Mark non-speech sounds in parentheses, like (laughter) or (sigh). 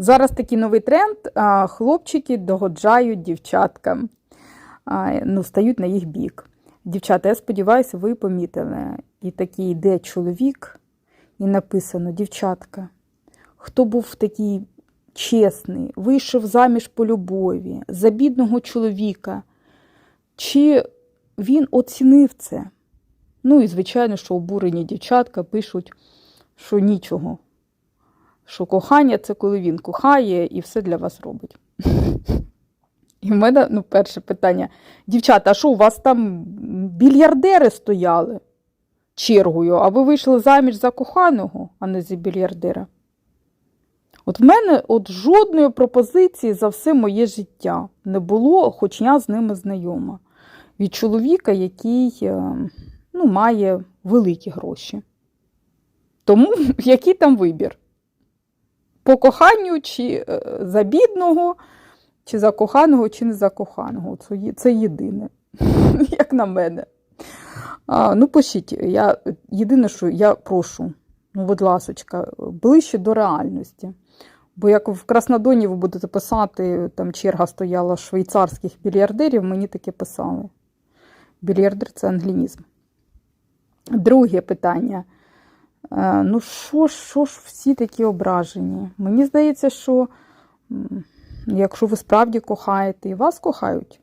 Зараз такий новий тренд. Хлопчики догоджають дівчаткам, ну, стають на їх бік. Дівчата, я сподіваюся, ви помітили. І такий йде чоловік, і написано: дівчатка, хто був такий чесний, вийшов заміж по любові, за бідного чоловіка, чи він оцінив це? Ну і, звичайно, що обурені дівчатка пишуть, що нічого. Що кохання це коли він кохає і все для вас робить. (laughs) І в мене ну, перше питання: дівчата, а що у вас там більярдери стояли чергою, а ви вийшли заміж за коханого, а не за більярдера? От в мене от жодної пропозиції за все моє життя не було, хоч я з ними знайома. Від чоловіка, який е, ну, має великі гроші. Тому (laughs) який там вибір? По коханню, чи е, за бідного, чи за коханого, чи не за коханого. Це, єдине, (laughs) як на мене. А, ну, пишіть, я, єдине, що я прошу, ну, будь ласочка, ближче до реальності. Бо як в Краснодоні ви будете писати, там черга стояла швейцарських більярдерів, мені таке писали. Більярдер це англінізм. Друге питання. Е, Ну, що ж, що ж всі такі ображені? Мені здається, що якщо ви справді кохаєте і вас кохають,